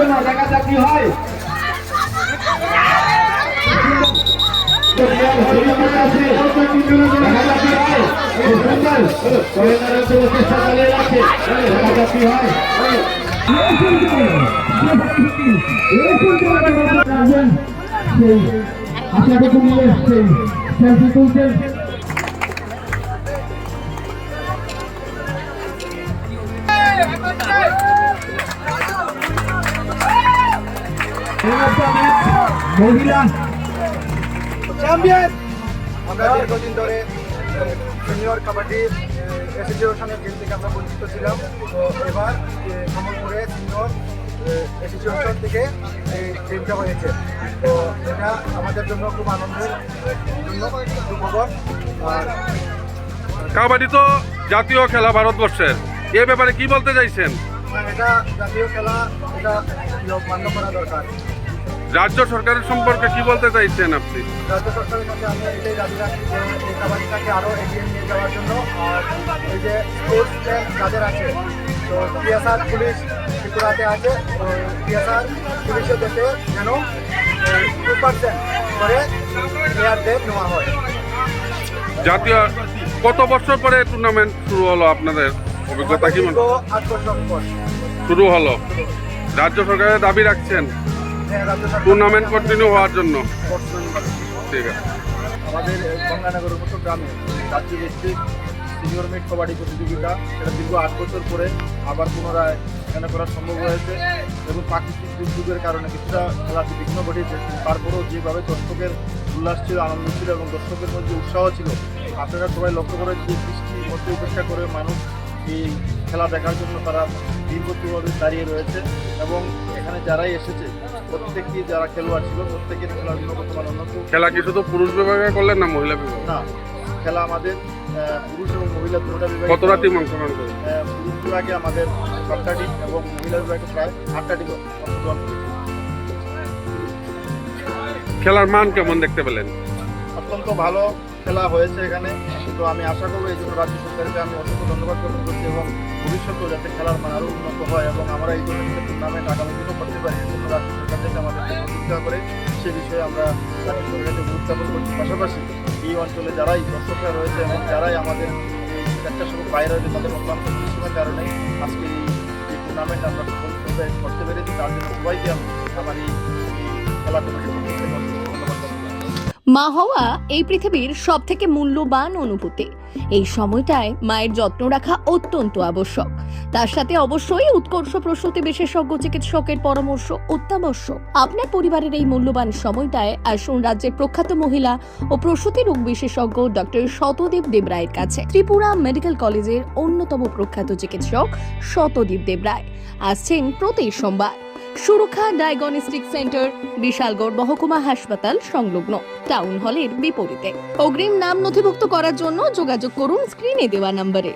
জন্য দেখা যাক কি হয় দেখা যাক কি হয় এই সুন্দর কয়েনারের জন্য চেষ্টা মহিলা। চ্যাম্পিয়ন আমরা দীর্ঘদিন ধরে সিনিয়র কাবাডি অ্যাসোসিয়েশনের গেম থেকে আমরা বঞ্চিত ছিলাম। তো এবার কমলপুরে সিনিয়র অ্যাসোসিয়েশন থেকে এই গেমটা হয়েছে। তো এটা আমাদের জন্য খুব আনন্দের জন্য সুখবর। আর কাবাডি তো জাতীয় খেলা ভারতবর্ষের। এ ব্যাপারে কি বলতে চাইছেন? এটা জাতীয় খেলা এটা মান্য করা দরকার। রাজ্য সরকারের সম্পর্কে কি বলতে চাইছেন আপনি? রাজ্য সরকারের কাছে আমি এটাই দাবি রাখি যে এই কাবাডিটাকে আরও এগিয়ে নিয়ে যাওয়ার জন্য আর এই যে স্পোর্টস যাদের আছে তো পুলিশ ত্রিপুরাতে আছে তো যেন টু পার্সেন্ট করে প্লেয়ারদের নেওয়া হয়। জাতীয় কত বছর পরে টুর্নামেন্ট শুরু হলো আপনাদের? অভিজ্ঞতা কি শুরু হলো। রাজ্য সরকারের দাবি রাখছেন। হ্যাঁ, টুর্নামেন্ট কন্টিনিউ হওয়ার জন্য। ঠিক আছে। আমাদের গঙ্গানগরের মতো গ্রামে রাজ্য ভিত্তিক সিনিয়র মিট কবাডি প্রতিযোগিতা সেটা দীর্ঘ আট বছর পরে আবার পুনরায় এখানে করা সম্ভব হয়েছে এবং প্রাকৃতিক দুর্যোগের কারণে কিছুটা খেলাটি বিঘ্ন ঘটেছে তারপরেও যেভাবে দর্শকের উল্লাস ছিল আনন্দ ছিল এবং দর্শকের মধ্যে উৎসাহ ছিল আপনারা সবাই লক্ষ্য করেন যে বৃষ্টির মধ্যে উপেক্ষা করে মানুষ এই খেলা দেখার জন্য তারা দীর্ঘভাবে দাঁড়িয়ে রয়েছে এবং এখানে যারাই এসেছে প্রত্যেকটি যারা খেলোয়াড় ছিল প্রত্যেকের খেলার গুণগত মান উন্নত খেলা কি শুধু পুরুষ বিভাগে করলেন না মহিলা বিভাগে? না খেলা আমাদের পুরুষ এবং মহিলা দুটা বিভাগে কতটা টিম অংশগ্রহণ করে পুরুষ বিভাগে আমাদের সাতটা টিম এবং মহিলা বিভাগে প্রায় আটটা টিম অংশগ্রহণ খেলার মান কেমন দেখতে পেলেন? অত্যন্ত ভালো খেলা হয়েছে এখানে। তো আমি আশা করব এই জন্য রাজ্য সরকারকে আমি অসংখ্য ধন্যবাদ জ্ঞাপন করছি এবং ভবিষ্যতেও যাতে খেলার মান আরও উন্নত হয় এবং আমরা এই ধরনের টুর্নামেন্ট আগামী দিনও করতে পারি, এই জন্য রাজ্য সরকার থেকে আমাদেরকে সহযোগিতা করে, সে বিষয়ে আমরা রাজ্য সরকারকে গুরুত্বাপন করছি। পাশাপাশি এই অঞ্চলে যারাই দর্শকরা রয়েছে এবং যারাই আমাদের একটা স্বেচ্ছাসেবক বাইরে রয়েছে, তাদের অত্যন্ত পরিশ্রমের কারণে আজকে এই টুর্নামেন্ট আমরা করতে পেরেছি, তার জন্য সবাইকে আমি আমার এই এই খেলা কমিটির মা হওয়া এই পৃথিবীর সব থেকে মূল্যবান অনুভূতি। এই সময়টায় মায়ের যত্ন রাখা অত্যন্ত আবশ্যক। তার সাথে অবশ্যই উৎকর্ষ প্রসূতি বিশেষজ্ঞ চিকিৎসকের পরামর্শ অত্যাবশ্যক। আপনার পরিবারের এই মূল্যবান সময়টায় আসুন রাজ্যের প্রখ্যাত মহিলা ও প্রসূতি রোগ বিশেষজ্ঞ ডক্টর শতদীপ দেবরায়ের কাছে। ত্রিপুরা মেডিকেল কলেজের অন্যতম প্রখ্যাত চিকিৎসক শতদীপ দেবরায় আসছেন প্রতি সোমবার। সুরক্ষা ডায়াগনস্টিক সেন্টার, বিশালগড় মহকুমা হাসপাতাল সংলগ্ন। টাউন হলের বিপরীতে। অগ্রিম নাম নথিভুক্ত করার জন্য যোগাযোগ করুন স্ক্রিনে দেওয়া নম্বরে।